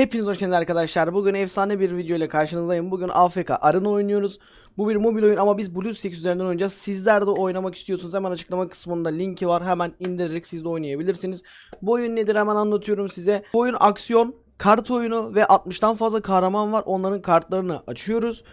Hepiniz hoş geldiniz arkadaşlar. Bugün efsane bir video ile karşınızdayım. Bugün AFK Arena oynuyoruz. Bu bir mobil oyun ama biz BlueStacks üzerinden oynayacağız. Sizler de oynamak istiyorsunuz. Hemen açıklama kısmında linki var. Hemen indirerek siz de oynayabilirsiniz. Bu oyun nedir hemen anlatıyorum size. Bu oyun aksiyon, kart oyunu ve 60'tan fazla kahraman var. Onların kartlarını açıyoruz.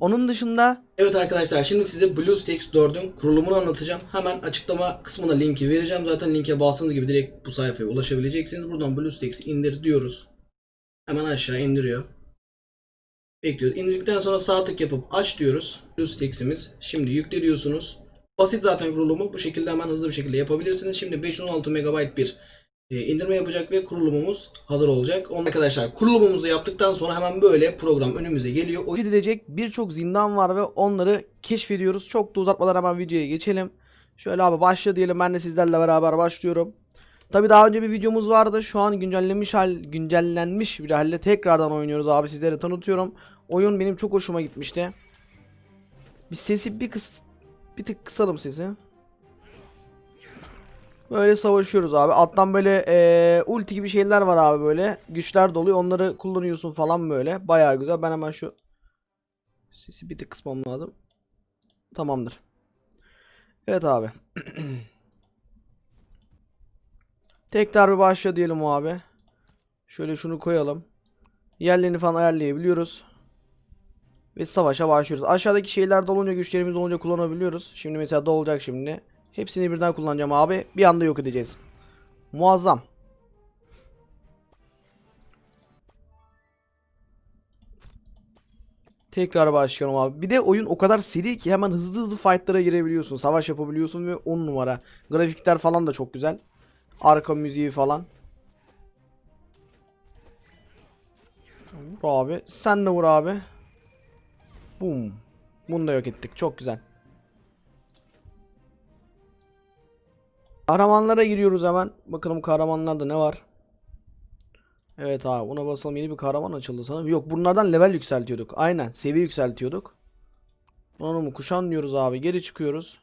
Onun dışında Evet arkadaşlar şimdi size BlueStacks 4'ün kurulumunu anlatacağım. Hemen açıklama kısmına linki vereceğim. Zaten linke bastığınız gibi direkt bu sayfaya ulaşabileceksiniz. Buradan BlueStacks indir diyoruz. Hemen aşağı indiriyor. Bekliyoruz. İndirdikten sonra sağ tık yapıp aç diyoruz. BlueStacks'imiz. Şimdi yükle diyorsunuz. Basit zaten kurulumu. Bu şekilde hemen hızlı bir şekilde yapabilirsiniz. Şimdi 516 MB bir e, indirme yapacak ve kurulumumuz hazır olacak. Onun arkadaşlar kurulumumuzu yaptıktan sonra hemen böyle program önümüze geliyor. O edilecek birçok zindan var ve onları keşfediyoruz. Çok da uzatmadan hemen videoya geçelim. Şöyle abi başla diyelim. Ben de sizlerle beraber başlıyorum. Tabi daha önce bir videomuz vardı. Şu an güncellenmiş hal güncellenmiş bir halde tekrardan oynuyoruz abi sizlere tanıtıyorum. Oyun benim çok hoşuma gitmişti. Bir sesi bir kıs bir tık kısalım sesi. Böyle savaşıyoruz abi. Alttan böyle eee, ulti gibi şeyler var abi böyle. Güçler doluyor. Onları kullanıyorsun falan böyle. Bayağı güzel. Ben hemen şu sesi bir tık kısmam lazım. Tamamdır. Evet abi. Tekrar bir başla diyelim abi. Şöyle şunu koyalım. Yerlerini falan ayarlayabiliyoruz. Ve savaşa başlıyoruz. Aşağıdaki şeyler dolunca güçlerimiz dolunca kullanabiliyoruz. Şimdi mesela dolacak şimdi. Hepsini birden kullanacağım abi. Bir anda yok edeceğiz. Muazzam. Tekrar başlayalım abi. Bir de oyun o kadar seri ki hemen hızlı hızlı fightlara girebiliyorsun. Savaş yapabiliyorsun ve 10 numara. Grafikler falan da çok güzel. Arka müziği falan. Vur abi. Sen de vur abi. Boom. Bunu da yok ettik. Çok güzel. Kahramanlara giriyoruz hemen. Bakalım kahramanlarda ne var. Evet abi buna basalım yeni bir kahraman açıldı sanırım. Yok bunlardan level yükseltiyorduk. Aynen seviye yükseltiyorduk. Onu mu kuşan diyoruz abi. Geri çıkıyoruz.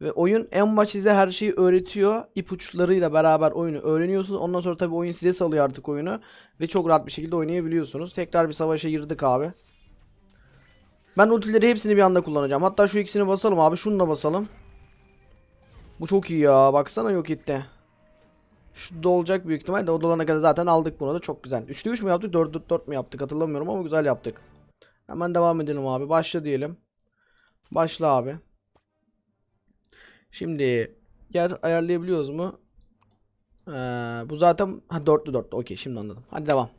Ve oyun en baş size her şeyi öğretiyor. İpuçlarıyla beraber oyunu öğreniyorsunuz. Ondan sonra tabii oyun size salıyor artık oyunu. Ve çok rahat bir şekilde oynayabiliyorsunuz. Tekrar bir savaşa girdik abi. Ben ultileri hepsini bir anda kullanacağım. Hatta şu ikisini basalım abi. Şunu da basalım. Bu çok iyi ya. Baksana yok etti. Şu da olacak büyük ihtimalle. O dolana kadar zaten aldık bunu da. Çok güzel. 3'te 3 mü yaptık? 4'te 4 mü yaptık? Hatırlamıyorum ama güzel yaptık. Hemen devam edelim abi. Başla diyelim. Başla abi. Şimdi yer ayarlayabiliyoruz mu? Ee, bu zaten ha 4'lü 4'lü. Okey şimdi anladım. Hadi devam.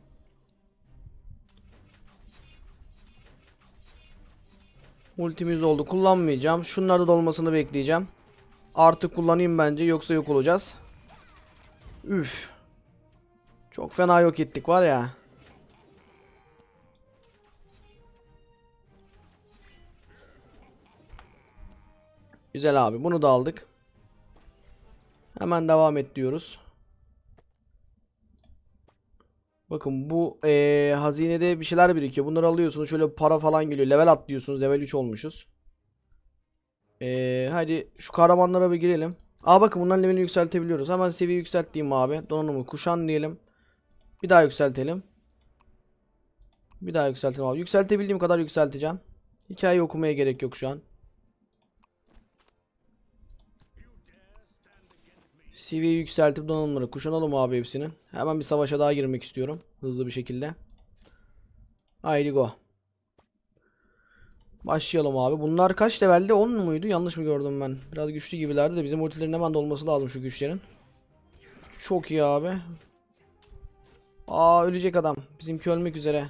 Ultimiz oldu. Kullanmayacağım. Şunlarda dolmasını bekleyeceğim. Artık kullanayım bence yoksa yok olacağız. Üf. Çok fena yok ettik var ya. Güzel abi bunu da aldık. Hemen devam et diyoruz. Bakın bu eee, hazinede bir şeyler birikiyor. Bunları alıyorsunuz. Şöyle para falan geliyor. Level atlıyorsunuz. Level 3 olmuşuz. Eee, hadi şu kahramanlara bir girelim. Aa bakın bunların levelini yükseltebiliyoruz. Hemen seviye yükselt diyeyim abi. Donanımı kuşan diyelim. Bir daha yükseltelim. Bir daha yükseltelim abi. Yükseltebildiğim kadar yükselteceğim. Hikaye okumaya gerek yok şu an. Seviyeyi yükseltip donanımları kuşanalım abi hepsini. Hemen bir savaşa daha girmek istiyorum. Hızlı bir şekilde. Haydi go. Başlayalım abi. Bunlar kaç levelde? 10 muydu? Yanlış mı gördüm ben? Biraz güçlü gibilerdi de bizim ultilerin hemen dolması lazım şu güçlerin. Çok iyi abi. Aa ölecek adam. Bizimki ölmek üzere.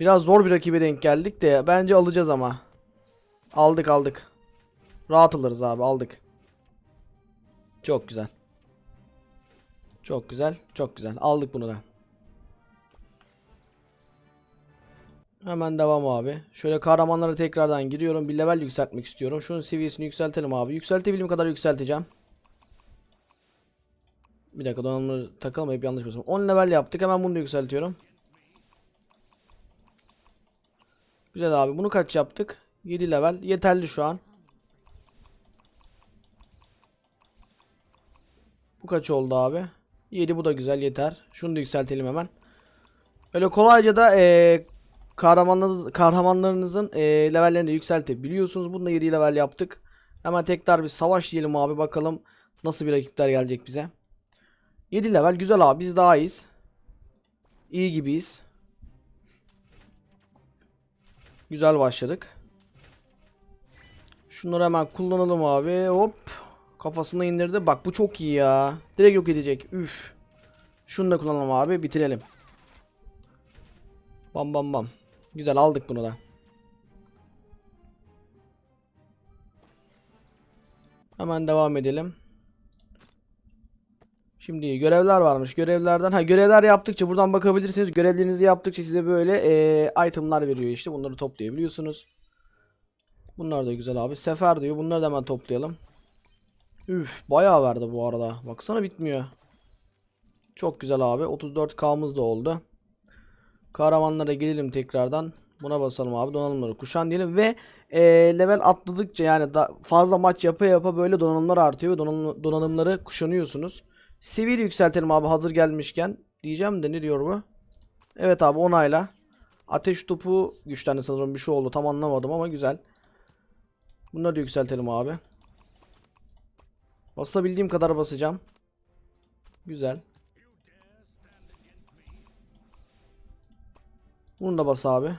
Biraz zor bir rakibe denk geldik de bence alacağız ama. Aldık aldık. Rahat alırız abi aldık. Çok güzel. Çok güzel. Çok güzel. Aldık bunu da. Hemen devam abi. Şöyle kahramanlara tekrardan giriyorum. Bir level yükseltmek istiyorum. Şunun seviyesini yükseltelim abi. Yükseltebildiğim kadar yükselteceğim. Bir dakika donanımları takalım hep yanlış basıyorum. 10 level yaptık. Hemen bunu da yükseltiyorum. Güzel abi. Bunu kaç yaptık? 7 level. Yeterli şu an. Kaç oldu abi? 7 bu da güzel yeter. Şunu da yükseltelim hemen. Öyle kolayca da eee kahramanlarınız, kahramanlarınızın eee levellerini de yükseltebiliyorsunuz. Bunu da 7 level yaptık. Hemen tekrar bir savaş diyelim abi bakalım nasıl bir rakipler gelecek bize. 7 level güzel abi biz daha iyiyiz. İyi gibiyiz. Güzel başladık. Şunları hemen kullanalım abi. Hop. Kafasına indirdi. Bak bu çok iyi ya. Direkt yok edecek. Üf. Şunu da kullanalım abi. Bitirelim. Bam bam bam. Güzel aldık bunu da. Hemen devam edelim. Şimdi görevler varmış. Görevlerden ha görevler yaptıkça buradan bakabilirsiniz. Görevlerinizi yaptıkça size böyle eee, itemlar veriyor işte. Bunları toplayabiliyorsunuz. Bunlar da güzel abi. Sefer diyor. Bunları da hemen toplayalım. Üf, bayağı verdi bu arada. Baksana bitmiyor. Çok güzel abi. 34K'mız da oldu. Kahramanlara gelelim tekrardan. Buna basalım abi. Donanımları kuşan diyelim ve eee, level atladıkça yani da fazla maç yapa yapa böyle donanımlar artıyor ve donanım, donanımları kuşanıyorsunuz. Seviyeyi yükseltelim abi hazır gelmişken. Diyeceğim de ne diyor bu? Evet abi onayla. Ateş topu güçlendi sanırım bir şey oldu. Tam anlamadım ama güzel. Bunları da yükseltelim abi. Basabildiğim kadar basacağım. Güzel. Bunu da bas abi.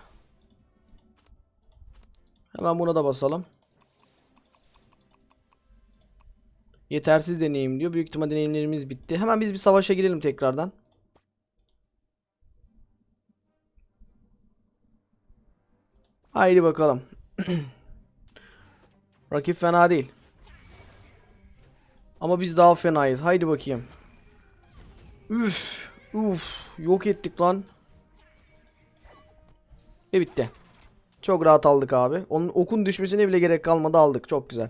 Hemen buna da basalım. Yetersiz deneyim diyor. Büyük ihtimal deneyimlerimiz bitti. Hemen biz bir savaşa girelim tekrardan. Haydi bakalım. Rakip fena değil. Ama biz daha fenayız. Haydi bakayım. Üf. Uf. Yok ettik lan. Ve bitti. Çok rahat aldık abi. Onun okun düşmesine bile gerek kalmadı aldık. Çok güzel.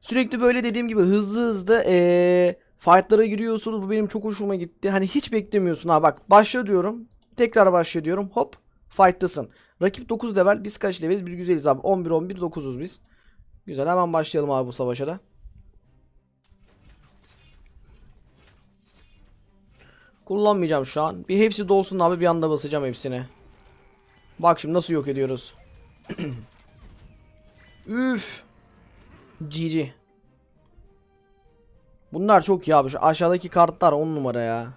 Sürekli böyle dediğim gibi hızlı hızlı ee, fightlara giriyorsunuz. Bu benim çok hoşuma gitti. Hani hiç beklemiyorsun ha bak başla diyorum. Tekrar başla diyorum. Hop fight'tasın. Rakip 9 level. Biz kaç leveliz? Biz güzeliz abi. 11 11 9'uz biz. Güzel hemen başlayalım abi bu savaşa da. Kullanmayacağım şu an. Bir hepsi dolsun abi bir anda basacağım hepsini. Bak şimdi nasıl yok ediyoruz. Üf. GG. Bunlar çok iyi abi. Şu aşağıdaki kartlar 10 numara ya.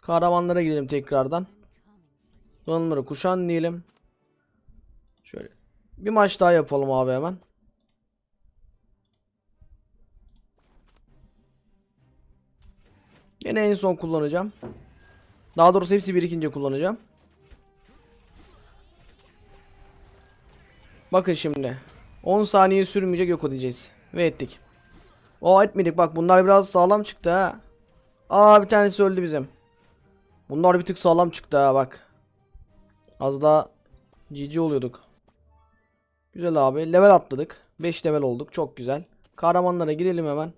Kahramanlara gidelim tekrardan. Donanımları kuşan diyelim. Şöyle. Bir maç daha yapalım abi hemen. Yine en son kullanacağım. Daha doğrusu hepsi birikince kullanacağım. Bakın şimdi. 10 saniye sürmeyecek yok edeceğiz. Ve ettik. O etmedik bak bunlar biraz sağlam çıktı ha. Aa bir tanesi öldü bizim. Bunlar bir tık sağlam çıktı ha bak. Az daha GG oluyorduk. Güzel abi. Level atladık. 5 level olduk. Çok güzel. Kahramanlara girelim hemen.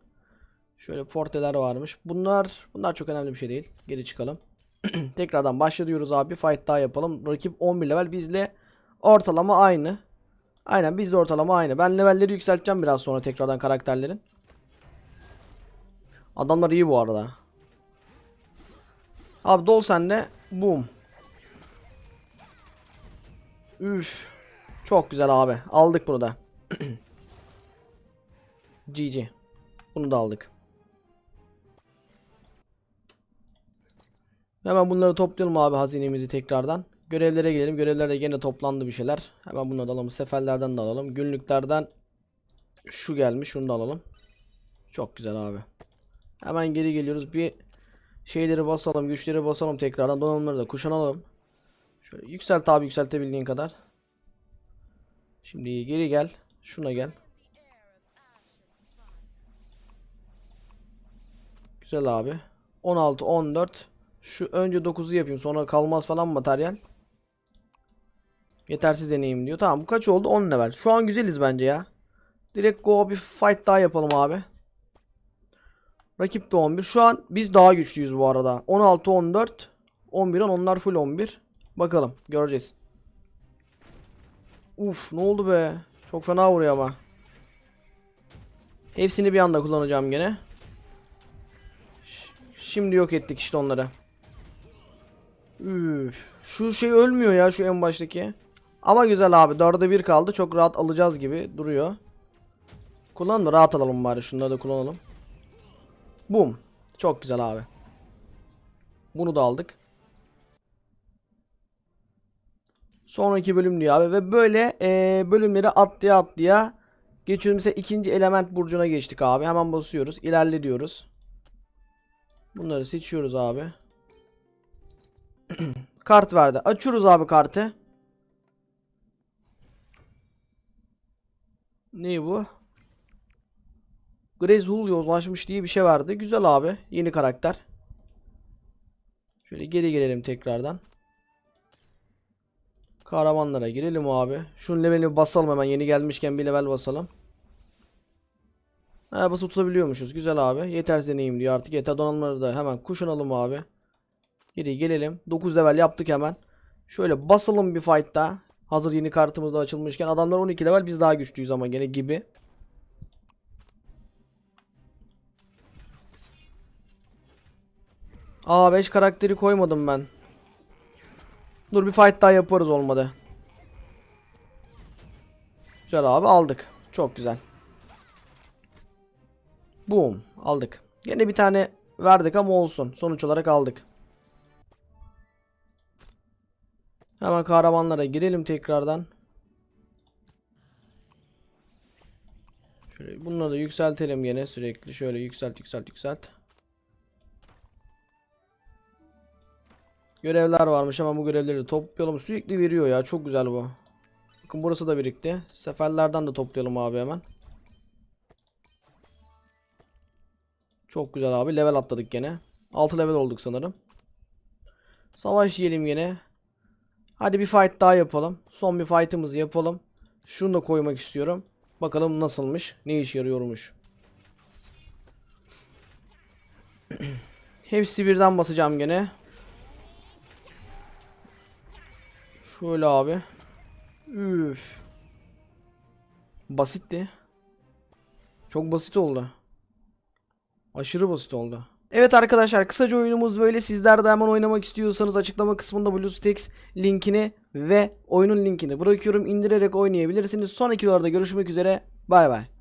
Şöyle porteler varmış. Bunlar bunlar çok önemli bir şey değil. Geri çıkalım. Tekrardan başlıyoruz abi. Fight daha yapalım. Rakip 11 level. Bizle ortalama aynı. Aynen bizde ortalama aynı. Ben levelleri yükselteceğim biraz sonra tekrardan karakterlerin. Adamlar iyi bu arada. Abi dol sende. Boom. Üf. Çok güzel abi. Aldık bunu da. GG. Bunu da aldık. Hemen bunları toplayalım abi hazinemizi tekrardan. Görevlere gelelim. Görevlerde gene toplandı bir şeyler. Hemen bunları da alalım. Seferlerden de alalım. Günlüklerden şu gelmiş. Şunu da alalım. Çok güzel abi. Hemen geri geliyoruz. Bir şeyleri basalım. Güçleri basalım tekrardan. Donanımları da kuşanalım. Şöyle yükselt abi yükseltebildiğin kadar. Şimdi geri gel. Şuna gel. Güzel abi. 16, 14. Şu önce 9'u yapayım. Sonra kalmaz falan materyal. Yetersiz deneyim diyor. Tamam bu kaç oldu? 10 level. Şu an güzeliz bence ya. Direkt go bir fight daha yapalım abi. Rakip de 11. Şu an biz daha güçlüyüz bu arada. 16, 14, 11, 10. Onlar full 11. Bakalım. Göreceğiz. Uf ne oldu be? Çok fena vuruyor ama. Hepsini bir anda kullanacağım gene. Şimdi yok ettik işte onları. Üf. Şu şey ölmüyor ya şu en baştaki. Ama güzel abi. Dörde bir kaldı. Çok rahat alacağız gibi duruyor. Kullan mı? Rahat alalım bari. Şunları da kullanalım. Bum. Çok güzel abi. Bunu da aldık. Sonraki bölüm diyor abi. Ve böyle eee, bölümleri atlaya atlaya geçiyoruz. Mesela ikinci element burcuna geçtik abi. Hemen basıyoruz. İlerle diyoruz. Bunları seçiyoruz abi. Kart verdi. Açıyoruz abi kartı. Ne bu? Grace Hull yozlaşmış diye bir şey verdi. Güzel abi. Yeni karakter. Şöyle geri gelelim tekrardan. Kahramanlara girelim abi. Şunun levelini basalım hemen. Yeni gelmişken bir level basalım. Ha basıp tutabiliyormuşuz. Güzel abi. Yeter deneyim diyor artık. Yeter donanımları da hemen kuşanalım abi. Geri gelelim. 9 level yaptık hemen. Şöyle basalım bir fight daha. Hazır yeni kartımız da açılmışken. Adamlar 12 level biz daha güçlüyüz ama gene gibi. Aa 5 karakteri koymadım ben. Dur bir fight daha yaparız olmadı. Güzel abi aldık. Çok güzel. Boom aldık. Yine bir tane verdik ama olsun. Sonuç olarak aldık. Hemen kahramanlara girelim tekrardan. Şöyle bunları da yükseltelim gene sürekli. Şöyle yükselt yükselt yükselt. Görevler varmış ama bu görevleri toplayalım. Sürekli veriyor ya. Çok güzel bu. Bakın burası da birikti. Seferlerden de toplayalım abi hemen. Çok güzel abi. Level atladık gene. 6 level olduk sanırım. Savaş yiyelim gene. Hadi bir fight daha yapalım. Son bir fight'ımızı yapalım. Şunu da koymak istiyorum. Bakalım nasılmış. Ne işe yarıyormuş. Hepsi birden basacağım gene. Şöyle abi. Üf. Basitti. Çok basit oldu. Aşırı basit oldu. Evet arkadaşlar kısaca oyunumuz böyle. Sizler de hemen oynamak istiyorsanız açıklama kısmında BlueStacks linkini ve oyunun linkini bırakıyorum. İndirerek oynayabilirsiniz. Sonraki videolarda görüşmek üzere. Bay bay.